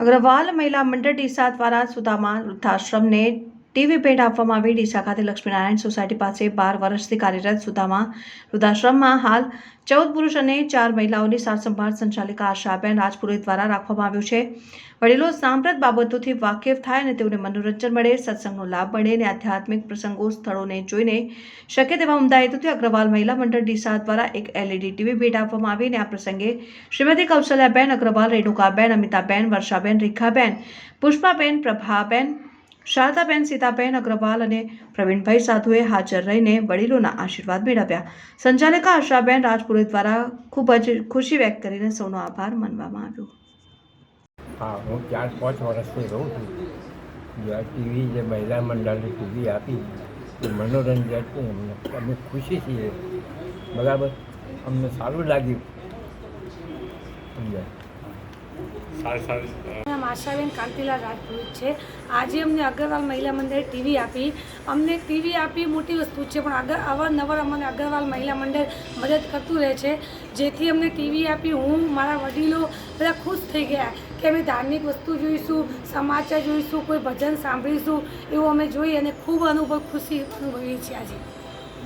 અગ્રવાલ મહિલા મંડળ ડીસા દ્વારા સુદામા વૃદ્ધાશ્રમને ટીવી ભેટ આપવામાં આવી. ડીસા ખાતે લક્ષ્મીનારાયણ સોસાયટી પાસે બાર વર્ષથી કાર્યરત સુધામાં વૃદ્ધાશ્રમમાં હાલ ચૌદ પુરુષ અને ચાર મહિલાઓની સારસંભાળ સંચાલિકા આશાબેન રાજપુરોહિત દ્વારા રાખવામાં આવ્યું છે. વડીલો સાંપ્રત બાબતોથી વાકેફ થાય અને તેઓને મનોરંજન મળે, સત્સંગનો લાભ મળે અને આધ્યાત્મિક પ્રસંગો સ્થળોને જોઈને શક્ય તેવા ઉમદા હેતુથી અગ્રવાલ મહિલા મંડળ ડીસા દ્વારા એક એલઈડી ટીવી ભેટ આપવામાં આવી અને આ પ્રસંગે શ્રીમતી કૌશલ્યાબેન અગ્રવાલ, રેણુકાબેન, અમિતાબેન, વર્ષાબેન, રેખાબેન, પુષ્પાબેન, પ્રભાબેન શારદાબેન સીતાબેન અગ્રવાલ અને પ્રવીણભાઈ સાધુએ હાજર રહીને વડીલોના આશીર્વાદ મેળવ્યા. સંચાલિકા આશાબેન રાજપુરોહિત દ્વારા ખૂબ જ ખુશી વ્યક્ત કરીને સૌનો આભાર માનવામાં આવ્યો. હા હું ચાર પાંચ વર્ષથી રહું છું. જે ટીવી જે મહિલા મંડળે ટીવી આપી એ મનોરંજન છે અમને અમે ખુશી છીએ. બરાબર? અમને સારું લાગ્યું. સમજાય? સારું સારું. નામ આશાબેન કાંતિલાલ રાજપૂત છે. આજે અમને અગ્રવાલ મહિલા મંડળે ટીવી આપી. અમને ટીવી આપી મોટી વસ્તુ છે, પણ આગળ અવારનવાર અમને અગ્રવાલ મહિલા મંડળ મદદ કરતું રહે છે. જેથી અમને ટીવી આપી હું, મારા વડીલો બધા ખુશ થઈ ગયા કે અમે ધાર્મિક વસ્તુ જોઈશું, સમાચાર જોઈશું, કોઈ ભજન સાંભળીશું એવું અમે જોઈ અને ખૂબ અનુભવ, ખુશી અનુભવીએ છીએ આજે.